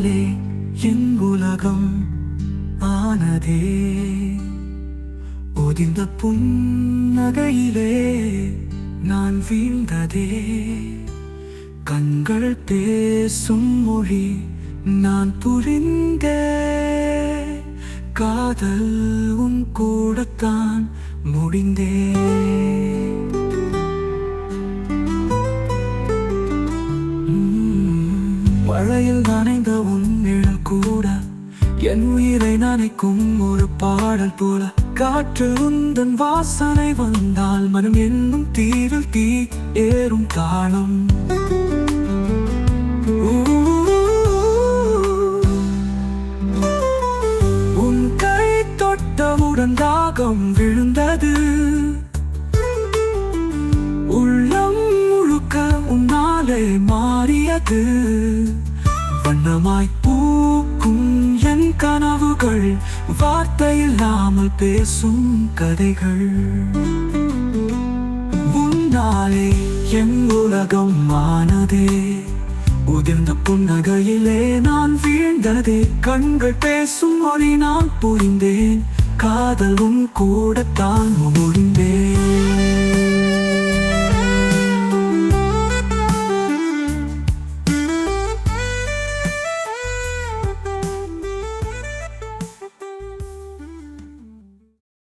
உன்னாலே என் உலகம் ஆனதே. ஒதிந்த புன்னகையிலே நான் வீழ்ந்ததே. கண்கள் பேசும் மொழி நான் புரிந்த. காதல் உன் கூடத்தான் முடிந்தேன் மழையில் நனைந்த கூட என் உயிரை நினைக்கும் ஒரு பாடல் போல. காற்று உந்தன் வாசனை வந்தால் மனம் என்னும் தீவில் தீ ஏறும் காலம். உன் கை தொட்டவுடன் தாகம் விழுந்தது. உள்ளம் முழுக்க உன்னாலே மாறியது. வண்ணமாய் கனவுகள் வார்த்தை இல்லாமல் பேசும் கதைகள். உன்னாலே என் உலகம் ஆனதே உதிர்ந்த புன்னகையிலே நான் வீழ்ந்ததே. கண்கள் பேசும் மொழி நான் புரிந்தேன் காதலும் கூடத்தான் முடிந்தேன்